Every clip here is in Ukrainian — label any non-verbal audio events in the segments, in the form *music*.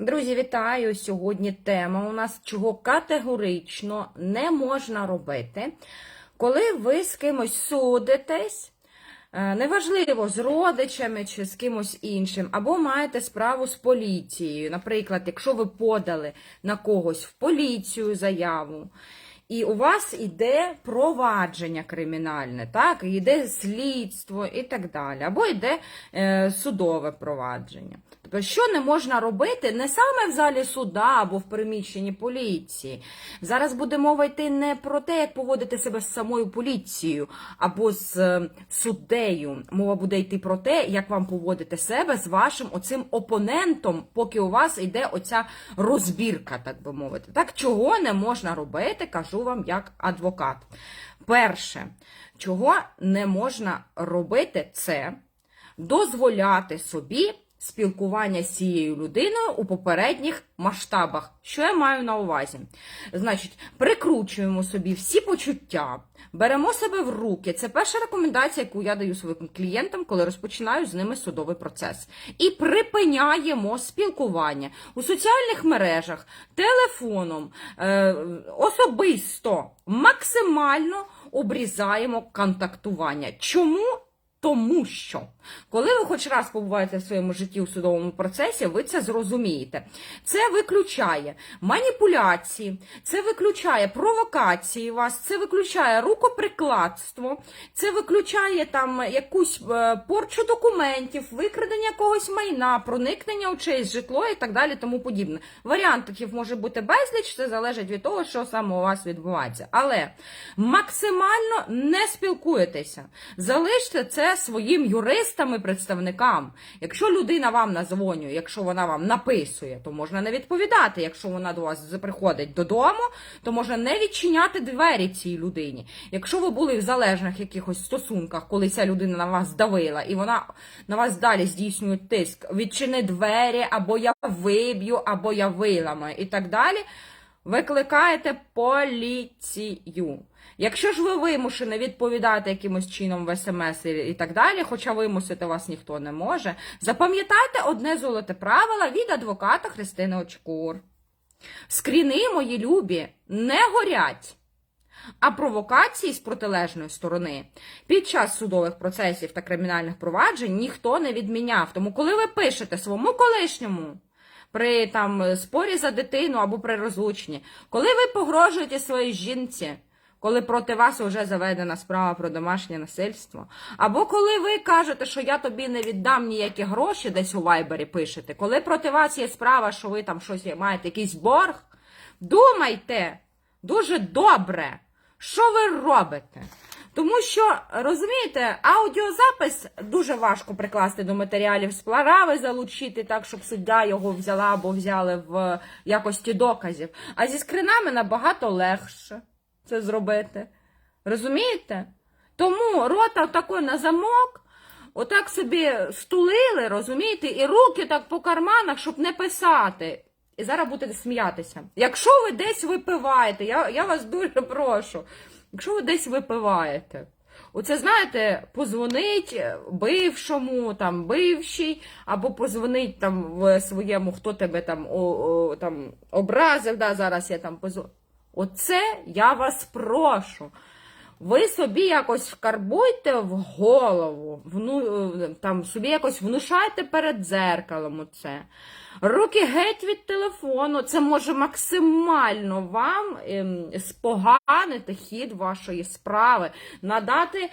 Друзі, вітаю! Сьогодні тема у нас, чого категорично не можна робити, коли ви з кимось судитесь, е, неважливо, з родичами чи з кимось іншим, або маєте справу з поліцією. Наприклад, якщо ви подали на когось в поліцію заяву, і у вас іде провадження кримінальне, так, і йде слідство і так далі, або йде е, судове провадження. Тобто, що не можна робити не саме в залі суда або в приміщенні поліції. Зараз буде мова йти не про те, як поводити себе з самою поліцією або з е, суддею. Мова буде йти про те, як вам поводити себе з вашим оцим опонентом, поки у вас йде оця розбірка, так би мовити. Так, чого не можна робити, кажу вам як адвокат. Перше, чого не можна робити, це дозволяти собі спілкування з цією людиною у попередніх масштабах. Що я маю на увазі? Значить, прикручуємо собі всі почуття, беремо себе в руки. Це перша рекомендація, яку я даю своїм клієнтам, коли розпочинаю з ними судовий процес. І припиняємо спілкування у соціальних мережах, телефоном, е, особисто, максимально обрізаємо контактування. Чому? Тому що, коли ви хоч раз побуваєте в своєму житті у судовому процесі, ви це зрозумієте. Це виключає маніпуляції, це виключає провокації вас, це виключає рукоприкладство, це виключає там якусь е, порчу документів, викрадення якогось майна, проникнення у чиєсь житло і так далі, тому подібне. Варіантів може бути безліч, це залежить від того, що саме у вас відбувається. Але максимально не спілкуєтеся. Залиште це своїм юристам і представникам. Якщо людина вам назвонює, якщо вона вам написує, то можна не відповідати. Якщо вона до вас приходить додому, то можна не відчиняти двері цій людині. Якщо ви були в залежних якихось стосунках, коли ця людина на вас давила, і вона на вас далі здійснює тиск, відчини двері, або я виб'ю, або я виламаю, і так далі. Викликаєте поліцію. Якщо ж ви вимушені відповідати якимось чином в смс і так далі, хоча вимусити вас ніхто не може, запам'ятайте одне золоте правило від адвоката Христини Очкур. Скріни, мої любі, не горять. А провокації з протилежної сторони під час судових процесів та кримінальних проваджень ніхто не відміняв. Тому, коли ви пишете своєму колишньому при там спорі за дитину або при розлученні, коли ви погрожуєте своїй жінці, коли проти вас вже заведена справа про домашнє насильство, або коли ви кажете, що я тобі не віддам ніякі гроші, десь у вайбері пишете, коли проти вас є справа, що ви там щось маєте, якийсь борг, думайте дуже добре, що ви робите. Тому що, розумієте, аудіозапис дуже важко прикласти до матеріалів справи, залучити так, щоб суддя його взяла або взяли в якості доказів. А зі скринами набагато легше це зробити. Розумієте? Тому рота тако на замок, отак собі стулили, розумієте, і руки так по карманах, щоб не писати. І зараз будете сміятися. Якщо ви десь випиваєте, я, я вас дуже прошу. Якщо ви десь випиваєте, оце, знаєте, позвонить бившому, там, бившій, або позвонить там в своєму, хто тебе там, о, о, там образив, да, зараз я там позвоню. Оце я вас прошу. Ви собі якось вкарбуйте в голову, вну, там собі якось внушайте перед дзеркалом оце. Руки геть від телефону, це може максимально вам ем, споганити хід вашої справи, надати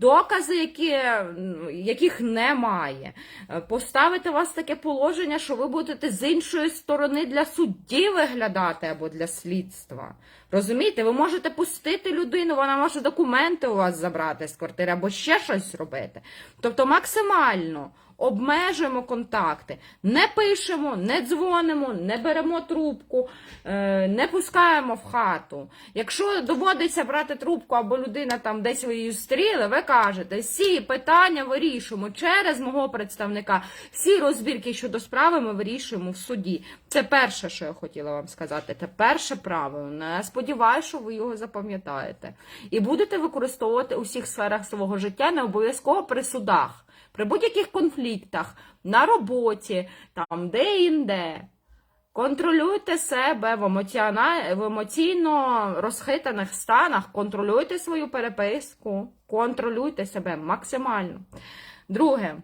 докази, які, яких немає, Е, поставити вас таке положення, що ви будете з іншої сторони для судді виглядати або для слідства. Розумієте, ви можете пустити людину, вона може документи у вас забрати з квартири або ще щось зробити. Тобто максимально обмежуємо контакти, не пишемо, не дзвонимо, не беремо трубку, е, не пускаємо в хату. Якщо доводиться брати трубку або людина там десь ви її зустріли, ви кажете, всі питання вирішуємо через мого представника, всі розбірки щодо справи ми вирішуємо в суді. Це перше, що я хотіла вам сказати. Це перше правило. Я сподіваюся, що ви його запам'ятаєте. І будете використовувати у всіх сферах свого життя, не обов'язково при судах. При будь-яких конфліктах на роботі, там де-інде. Контролюйте себе в, емоціона... в емоційно розхитаних станах, контролюйте свою переписку, контролюйте себе максимально. Друге,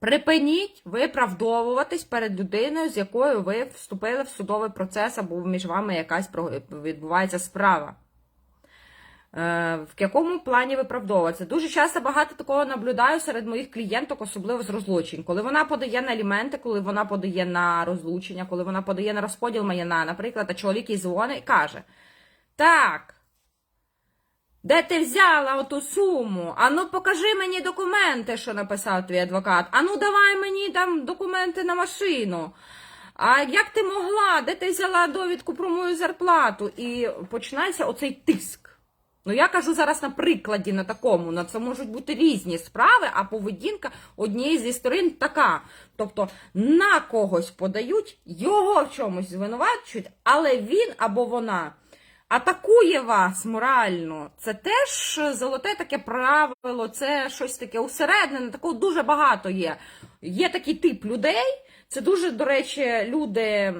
припиніть виправдовуватись перед людиною, з якою ви вступили в судовий процес, або між вами якась відбувається справа. Е, В якому плані виправдовуватися? Дуже часто багато такого наблюдаю серед моїх клієнток, особливо з розлучень. Коли вона подає на аліменти, коли вона подає на розлучення, коли вона подає на розподіл майна, наприклад, а чоловік їй дзвонить і каже: Так, де ти взяла оту суму? Ану, покажи мені документи, що написав твій адвокат. Ану, давай мені там документи на машину. А як ти могла? Де ти взяла довідку про мою зарплату? І починається оцей тиск. Ну, я кажу зараз на прикладі на такому. На це можуть бути різні справи, а поведінка однієї зі сторон така. Тобто на когось подають, його в чомусь звинувачують, але він або вона атакує вас морально. Це теж золоте таке правило, це щось таке усереднене, такого дуже багато є. Є такий тип людей. Це дуже, до речі, люди,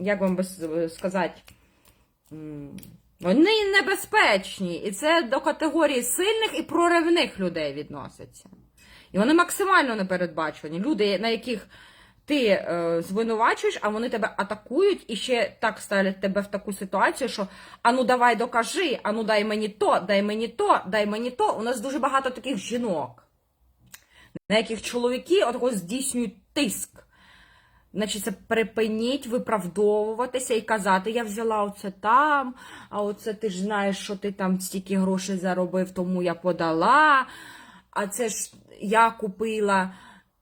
як вам би сказати, вони небезпечні. І це до категорії сильних і проривних людей відноситься. І вони максимально непередбачувані. Люди, на яких ти е, звинувачуєш, а вони тебе атакують і ще так ставлять тебе в таку ситуацію, що ану давай докажи, ану дай мені то, дай мені то, дай мені то. У нас дуже багато таких жінок, на яких чоловіки отако здійснюють тиск. Значить, припиніть виправдовуватися і казати, я взяла оце там, а оце ти ж знаєш, що ти там стільки грошей заробив, тому я подала. А це ж я купила,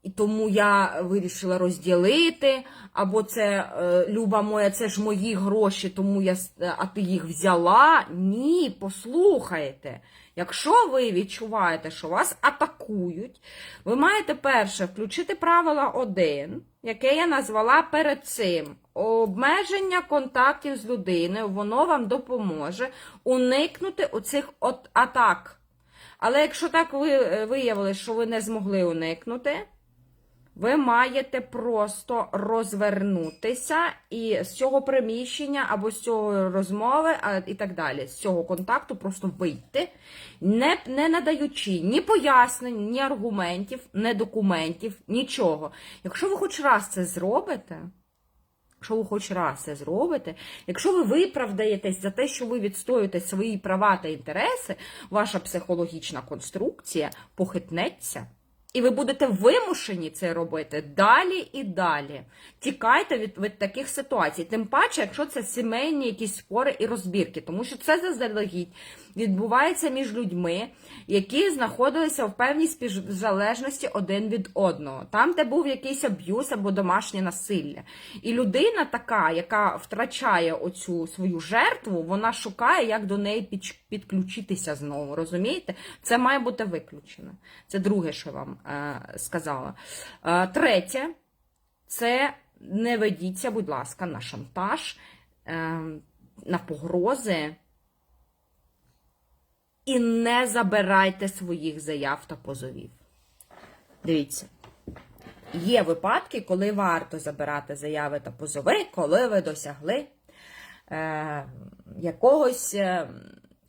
і тому я вирішила розділити. Або це е, Люба моя, це ж мої гроші, тому я с- а ти їх взяла. Ні, послухайте. Якщо ви відчуваєте, що вас атакують, ви маєте перше включити правило 1, яке я назвала перед цим. Обмеження контактів з людиною, воно вам допоможе уникнути оцих атак. Але якщо так ви е, виявили, що ви не змогли уникнути, ви маєте просто розвернутися і з цього приміщення або з цього розмови і так далі, з цього контакту просто вийти, не, не надаючи ні пояснень, ні аргументів, ні документів, нічого. Якщо ви хоч раз це зробите, Якщо ви хоч раз це зробите, якщо ви виправдаєтесь за те, що ви відстоюєте свої права та інтереси, ваша психологічна конструкція похитнеться. І ви будете вимушені це робити далі і далі. Тікайте від, від таких ситуацій. Тим паче, якщо це сімейні якісь спори і розбірки, тому що це заздалегідь відбувається між людьми, які знаходилися в певній співзалежності один від одного. Там, де був якийсь аб'юз або домашнє насилля. І людина така, яка втрачає оцю свою жертву, вона шукає, як до неї під- підключитися знову. Розумієте? Це має бути виключено. Це друге, що я вам е, сказала. Е, третє, це не ведіться, будь ласка, на шантаж, е, на погрози. І не забирайте своїх заяв та позовів. Дивіться, є випадки, коли варто забирати заяви та позови, коли ви досягли е, якогось е,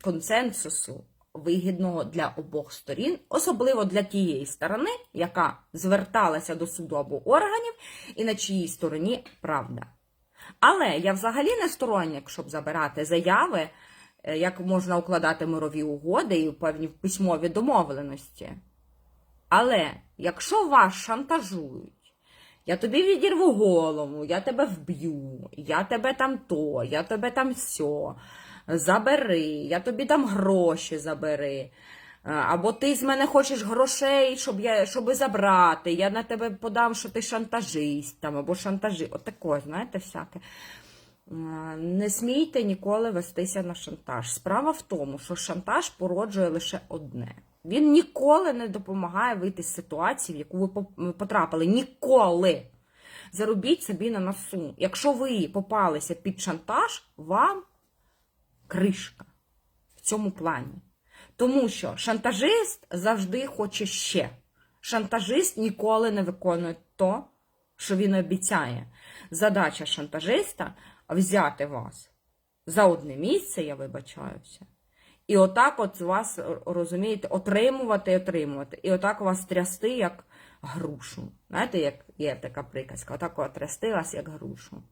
консенсусу вигідного для обох сторін, особливо для тієї сторони, яка зверталася до суду або органів, і на чиїй стороні правда. Але я взагалі не сторонник, щоб забирати заяви, е, як можна укладати мирові угоди і певні письмові домовленості. Але якщо вас шантажують, я тобі відірву голову, я тебе вб'ю, я тебе там то, я тебе там сьо, забери, я тобі дам гроші забери. Або ти з мене хочеш грошей, щоб я, щоб забрати, я на тебе подам, що ти шантажист там, або шантажи. От таке, знаєте, всяке. Не смійте ніколи вестися на шантаж. Справа в тому, що шантаж породжує лише одне. Він ніколи не допомагає вийти з ситуації, в яку ви потрапили. Ніколи. Заробіть собі на носу. Якщо ви попалися під шантаж, вам кришка в цьому плані. Тому що шантажист завжди хоче ще. Шантажист ніколи не виконує то, що він обіцяє. Задача шантажиста взяти вас за одне місце, я вибачаюся. І отак от вас, розумієте, отримувати і отримувати. І отак вас трясти, як грушу. Знаєте, як є така приказка, отак от трясти вас, як грушу.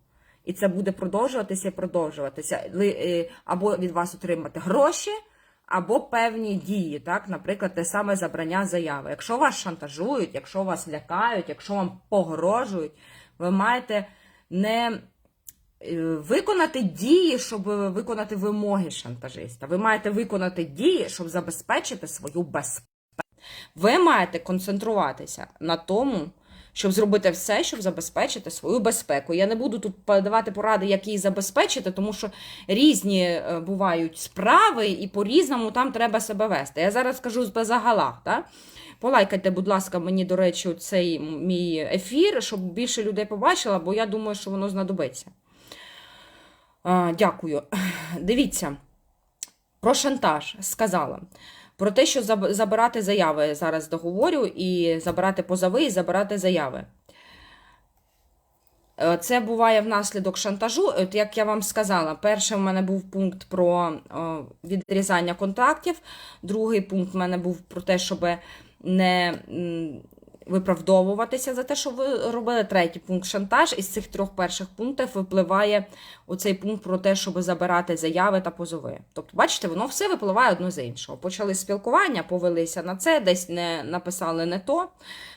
І це буде продовжуватися і продовжуватися. Е, або від вас отримати гроші, або певні дії, так, наприклад, те саме забрання заяви. Якщо вас шантажують, якщо вас лякають, якщо вам погрожують, ви маєте не е, виконати дії, щоб виконати вимоги шантажиста. Ви маєте виконати дії, щоб забезпечити свою безпеку. Ви маєте концентруватися на тому, щоб зробити все, щоб забезпечити свою безпеку. Я не буду тут давати поради, як її забезпечити, тому що різні е, бувають справи, і по-різному там треба себе вести. Я зараз скажу з. Так? Полайкайте, будь ласка, мені, до речі, цей мій ефір, щоб більше людей побачила, бо я думаю, що воно знадобиться. А, Дякую. *clears throat* Дивіться, про шантаж сказала. Про те, що забирати заяви зараз договорю, і забирати позови, і забирати заяви. Е, Це буває внаслідок шантажу. От як я вам сказала, перший в мене був пункт про відрізання контактів, другий пункт в мене був про те, щоб не виправдовуватися за те, що ви робили. Третій пункт шантаж. Із цих трьох перших пунктів випливає оцей пункт про те, щоб забирати заяви та позови. Тобто, бачите, воно все випливає одно з іншого. Почали спілкування, повелися на це, десь не написали не то,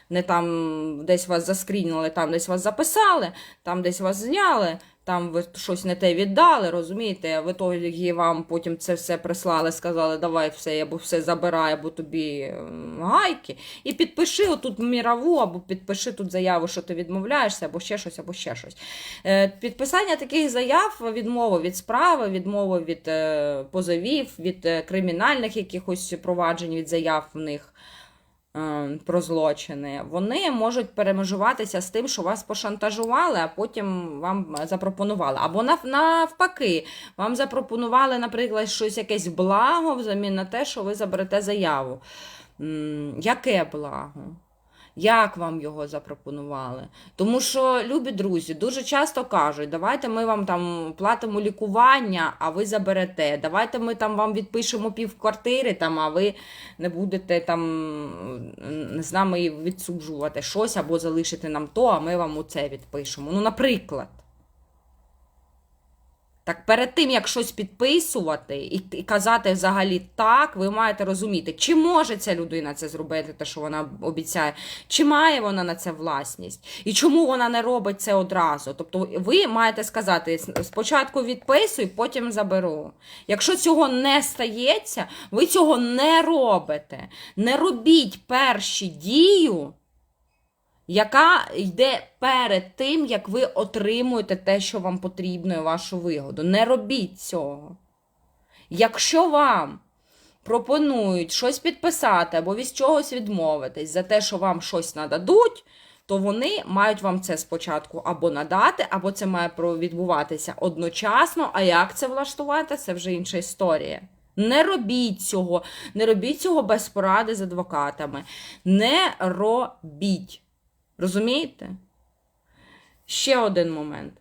не там десь вас заскрінили, там десь вас записали, там десь вас зняли. Там ви щось не те віддали, розумієте? В ітогі вам потім це все прислали, сказали, давай все, або все забирай, або тобі гайки. І підпиши отут мірову, або підпиши тут заяву, що ти відмовляєшся, або ще щось, або ще щось. Е, Підписання таких заяв, відмова від справи, відмова від е, позовів, від е, кримінальних якихось проваджень, від заяв в них про злочини, вони можуть перемежуватися з тим, що вас пошантажували, а потім вам запропонували. Або навпаки, вам запропонували, наприклад, щось якесь благо взамін на те, що ви заберете заяву. Яке благо? Як вам його запропонували? Тому що, любі друзі, дуже часто кажуть, давайте ми вам там платимо лікування, а ви заберете. Давайте ми там вам відпишемо пів квартири, там, а ви не будете там з нами відсуджувати щось або залишити нам то, а ми вам оце відпишемо. Ну, наприклад. Так перед тим, як щось підписувати і, і казати взагалі так, ви маєте розуміти, чи може ця людина це зробити, те, що вона обіцяє, чи має вона на це власність, і чому вона не робить це одразу. Тобто ви маєте сказати, спочатку відписуй, потім заберу. Якщо цього не стається, ви цього не робите. Не робіть перші дію яка йде перед тим, як ви отримуєте те, що вам потрібно і вашу вигоду. Не робіть цього. Якщо вам пропонують щось підписати або від чогось відмовитись за те, що вам щось нададуть, то вони мають вам це спочатку або надати, або це має відбуватися одночасно. А як це влаштувати, це вже інша історія. Не робіть цього, не робіть цього без поради з адвокатами. Не робіть. Розумієте? Ще один момент.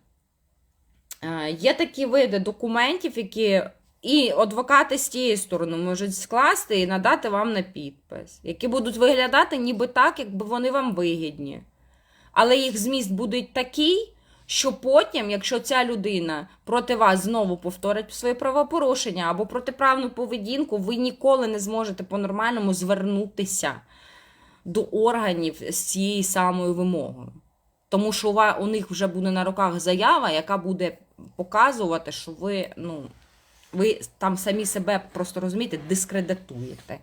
Е, Є такі види документів, які і адвокати з тієї сторони можуть скласти і надати вам на підпис, які будуть виглядати ніби так, якби вони вам вигідні. Але їх зміст буде такий, що потім, якщо ця людина проти вас знову повторить своє правопорушення або протиправну поведінку, ви ніколи не зможете по-нормальному звернутися до органів з цією самою вимогою. Тому що у них вже буде на руках заява, яка буде показувати, що ви, ну, ви там самі себе просто розумієте, дискредитуєте.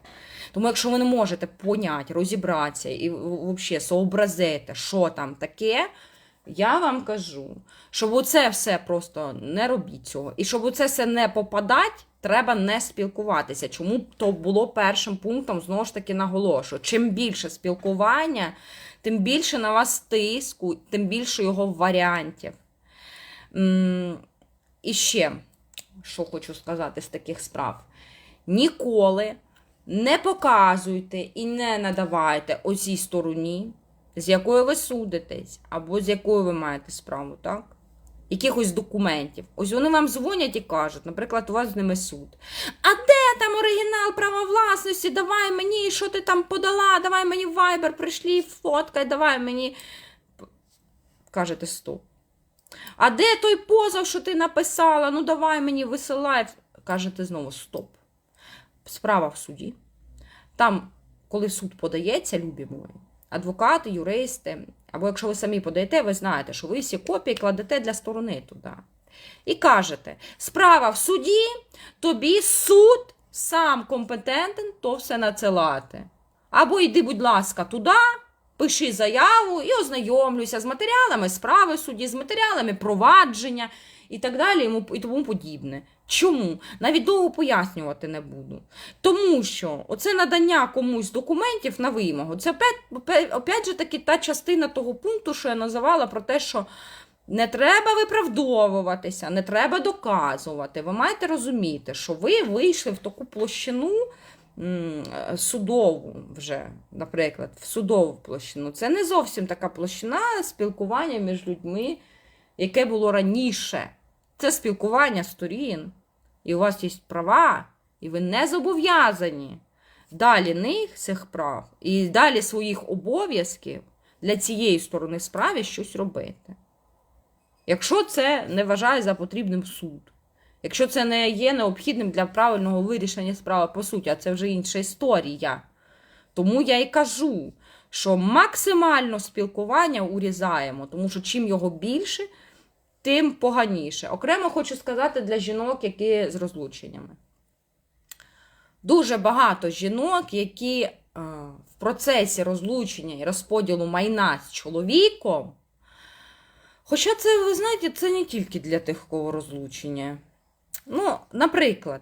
Тому якщо ви не можете поняти, розібратися і взагалі сообразити, що там таке, я вам кажу, щоб оце все просто не робіть цього. І щоб оце все не попадать, треба не спілкуватися. Чому то було першим пунктом, знову ж таки наголошую. Чим більше спілкування, тим більше на вас тиску, тим більше його варіантів. І ще, що хочу сказати з таких справ. Ніколи не показуйте і не надавайте оцій стороні, з якою ви судитесь, або з якою ви маєте справу, так? Якихось документів. Ось вони вам дзвонять і кажуть, наприклад, у вас з ними суд. А де там оригінал права власності? Давай мені, що ти там подала, давай мені в Viber, прийшли, фоткай, давай мені. Кажете, стоп. А де той позов, що ти написала? Ну давай мені висилай. Кажете знову стоп. Справа в суді. Там, коли суд подається, любі мої, адвокати, юристи, або якщо ви самі подаєте, ви знаєте, що ви всі копії кладете для сторони туди. І кажете, справа в суді, тобі суд сам компетентен то все надсилати. Або йди, будь ласка, туди, пиши заяву і ознайомлюся з матеріалами справи в суді, з матеріалами провадження і так далі, і тому подібне. Чому? Навіть довго пояснювати не буду. Тому що оце надання комусь документів на вимогу, це опять, опять, же таки та частина того пункту, що я називала про те, що не треба виправдовуватися, не треба доказувати. Ви маєте розуміти, що ви вийшли в таку площину судову вже, наприклад, в судову площину. Це не зовсім така площина спілкування між людьми, яке було раніше. Це спілкування сторін, і у вас є права, і ви не зобов'язані далі них цих прав і далі своїх обов'язків для цієї сторони справи щось робити. Якщо це не вважає за потрібним суд, якщо це не є необхідним для правильного вирішення справи по суті, а це вже інша історія. Тому я і кажу, що максимально спілкування урізаємо, тому що чим його більше, тим поганіше. Окремо хочу сказати для жінок, які з розлученнями. Дуже багато жінок, які е, в процесі розлучення і розподілу майна з чоловіком. Хоча це, ви знаєте, це не тільки для тих, кого розлучення. Ну, наприклад,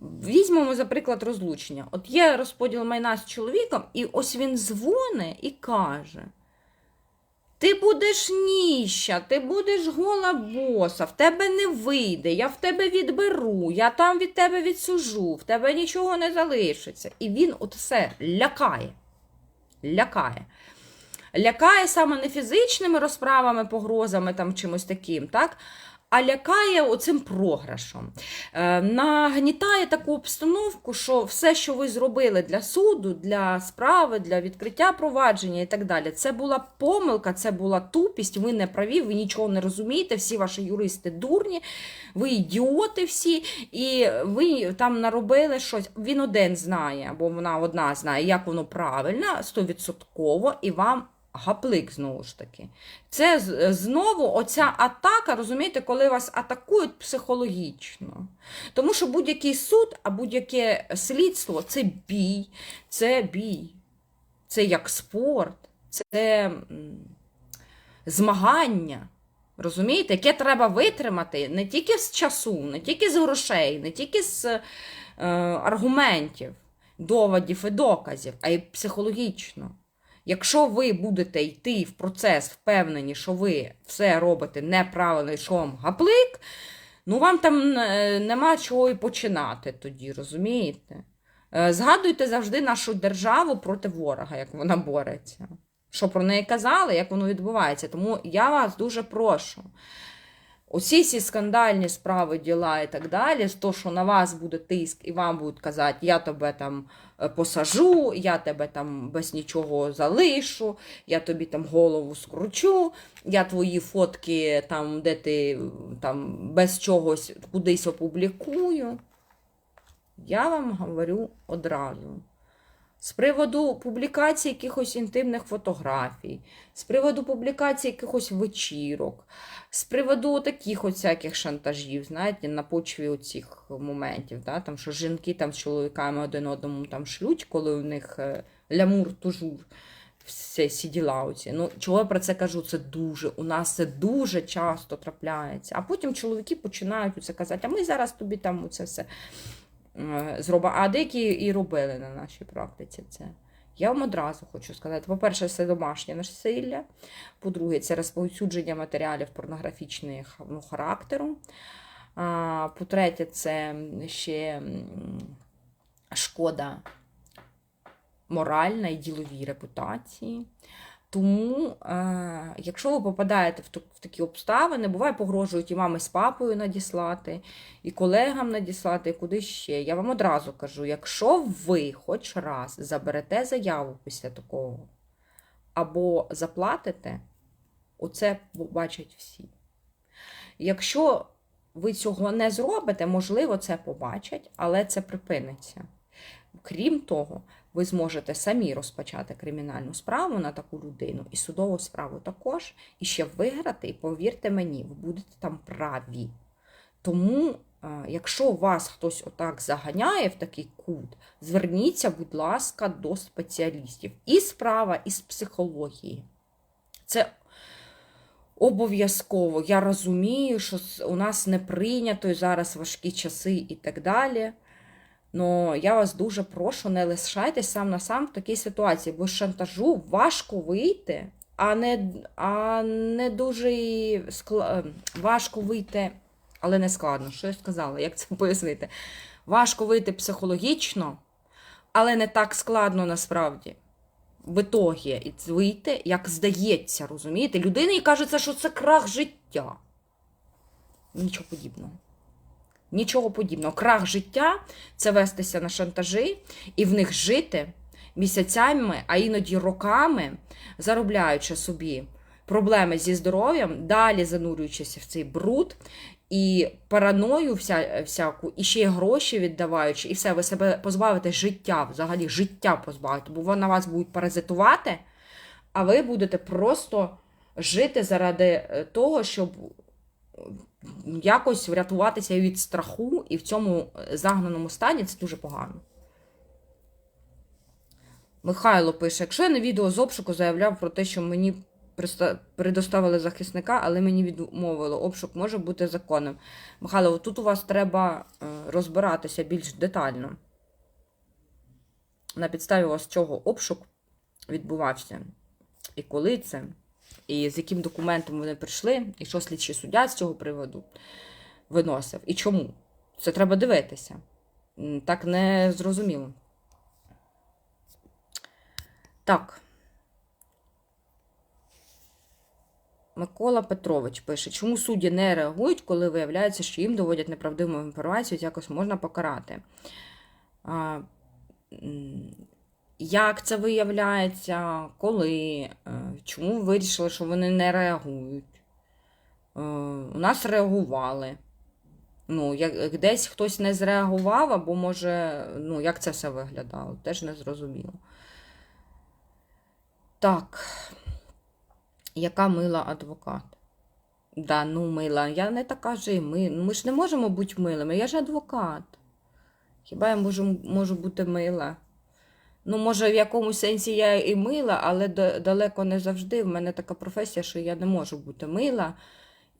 візьмемо, за приклад, розлучення. От є розподіл майна з чоловіком, і ось він дзвоне і каже: Ти будеш ніща, ти будеш гола боса, в тебе не вийде, я в тебе відберу, я там від тебе відсужу, в тебе нічого не залишиться. І він от все лякає. Лякає. Лякає саме не фізичними розправами, погрозами, там чимось таким, так? А лякає оцим програшом. Е, нагнітає таку обстановку, що все, що ви зробили для суду, для справи, для відкриття провадження і так далі, це була помилка, це була тупість, ви не праві, ви нічого не розумієте, всі ваші юристи дурні, ви ідіоти всі, і ви там наробили щось. Він один знає, або вона одна знає, як воно правильно, стовідсотково, і вам. Гаплик знову ж таки. Це знову оця атака, розумієте, коли вас атакують психологічно. Тому що будь-який суд, а будь-яке слідство це бій, це бій, це як спорт, це змагання. Розумієте, яке треба витримати не тільки з часу, не тільки з грошей, не тільки з е, аргументів, доводів і доказів, а й психологічно. Якщо ви будете йти в процес впевнені, що ви все робите неправильно, що вам гаплик, ну вам там е, нема чого і починати тоді, розумієте? Е, Згадуйте завжди нашу державу проти ворога, як вона бореться. Що про неї казали, як воно відбувається. Тому я вас дуже прошу. Усі ці скандальні справи, діла і так далі, з то, що на вас буде тиск, і вам будуть казати, я тебе там посажу, я тебе там без нічого залишу, я тобі там голову скручу, я твої фотки, там, де ти там без чогось кудись опублікую. Я вам говорю одразу. З приводу публікації якихось інтимних фотографій, з приводу публікації якихось вечірок, з приводу таких всяких шантажів, знаєте, на почві оцих моментів, да, там, що жінки там з чоловіками один одному там шлють, коли у них е, лямур тужур, все всі діла оці. Ну, чого я про це кажу? Це дуже, у нас це дуже часто трапляється. А потім чоловіки починають оце казати, а ми зараз тобі там оце все зробимо. А деякі і робили на нашій практиці це. Я вам одразу хочу сказати: по-перше, це домашнє насилля. По-друге, це розповсюдження матеріалів порнографічного ну, характеру. По-третє, це ще шкода моральна і діловій репутації. Тому, е, якщо ви попадаєте в, такі обставини, буває, погрожують і мами з папою надіслати, і колегам надіслати, і куди ще. Я вам одразу кажу: якщо ви хоч раз заберете заяву після такого, або заплатите, оце побачать всі. Якщо ви цього не зробите, можливо, це побачать, але це припиниться. Крім того, ви зможете самі розпочати кримінальну справу на таку людину і судову справу також, і ще виграти, і повірте мені, ви будете там праві. Тому, е, якщо вас хтось отак заганяє в такий кут, зверніться, будь ласка, до спеціалістів і з права, і з психології. Це обов'язково. Я розумію, що у нас не прийнято зараз важкі часи і так далі. Но я вас дуже прошу, не лишайтесь сам на сам в такій ситуації, бо з шантажу важко вийти, а не, а не дуже скла... ем, важко вийти, але не складно. Що я сказала? Як це пояснити? Важко вийти психологічно, але не так складно насправді. В ітогі вийти, як здається, розумієте? Людині кажеться, що це крах життя. Нічого подібного. Нічого подібного. Крах життя це вестися на шантажі і в них жити місяцями, а іноді роками, заробляючи собі проблеми зі здоров'ям, далі занурюючися в цей бруд і параною вся, всяку, і ще й гроші віддаваючи, і все, ви себе позбавите життя, взагалі життя позбавите, бо на вас будуть паразитувати, а ви будете просто жити заради е, того, щоб якось врятуватися від страху, і в цьому загнаному стані це дуже погано. Михайло пише: якщо я на відео з обшуку заявляв про те, що мені предоставили захисника, але мені відмовили, обшук може бути законним. Михайло, тут у вас треба е, розбиратися більш детально. На підставі у вас чого обшук відбувався, і коли це, і з яким документом вони прийшли, і що слідчий суддя з цього приводу виносив, і чому. Це треба дивитися. Так не зрозуміло. Так. Микола Петрович пише, чому судді не реагують, коли виявляється, що їм доводять неправдиву інформацію, якось можна покарати. Як це виявляється, коли, е, чому вирішили, що вони не реагують? Е, У нас реагували. Ну, як десь хтось не зреагував, або може, ну, як це все виглядало, теж не зрозуміло. Так. Яка мила адвокат? Да, ну мила, я не така же і ми. Ми ж не можемо бути милими, я ж адвокат. Хіба я можу, можу бути мила? Ну, може, в якомусь сенсі я і мила, але далеко не завжди. В мене така професія, що я не можу бути мила.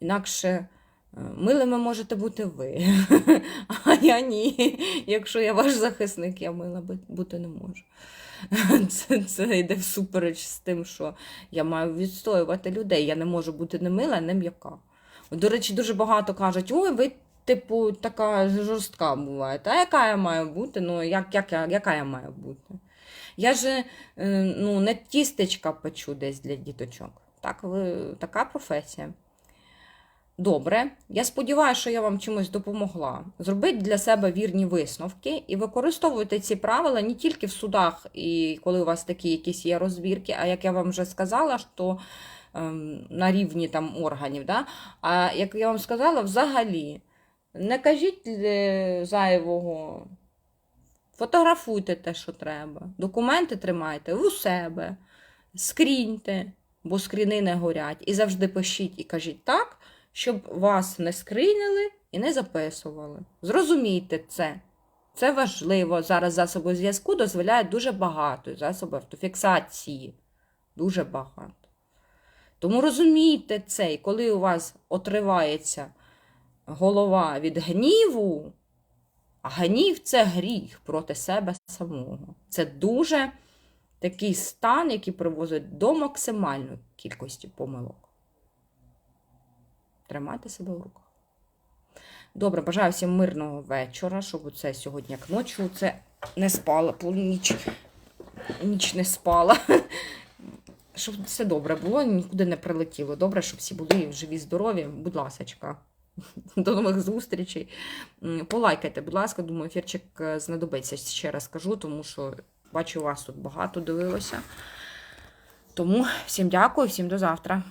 Інакше е, милими можете бути ви. *laughs* А я ні. Якщо я ваш захисник, я мила бути не можу. *laughs* Це, це йде всупереч з тим, що я маю відстоювати людей. Я не можу бути не мила, не м'яка. До речі, дуже багато кажуть, ой, ви, типу, така жорстка буваєте. А яка я маю бути? Ну, як, як, я- яка я маю бути? Я же е, ну, не тістечка печу десь для діточок. Так, ви, така професія. Добре, я сподіваюся, що я вам чимось допомогла. Зробіть для себе вірні висновки і використовуйте ці правила не тільки в судах, і коли у вас такі якісь є розвірки, а як я вам вже сказала, що ем, на рівні там органів. Да? А як я вам сказала, взагалі, не кажіть е, зайвого, фотографуйте те, що треба, документи тримайте у себе, скріньте, бо скріни не горять. І завжди пишіть і кажіть так щоб вас не скринили і не записували. Зрозумійте це. Це важливо. Зараз засоби зв'язку дозволяють дуже багато. Засоби автофіксації. Дуже багато. Тому розумійте це, і коли у вас отривається голова від гніву, гнів це гріх проти себе самого. Це дуже такий стан, який приводить до максимальної кількості помилок. Тримайте себе в руках. Добре, бажаю всім мирного вечора, щоб це сьогодні як ночі. Це не спала, ніч, ніч не спала. Щоб все добре було, нікуди не прилетіло. Добре, щоб всі були живі, здорові. Будь ласочка. *laughs* До нових зустрічей. Полайкайте, будь ласка, думаю, ефірчик е, знадобиться. Ще раз кажу, тому що бачу, вас тут багато дивилося. Тому всім дякую, всім до завтра.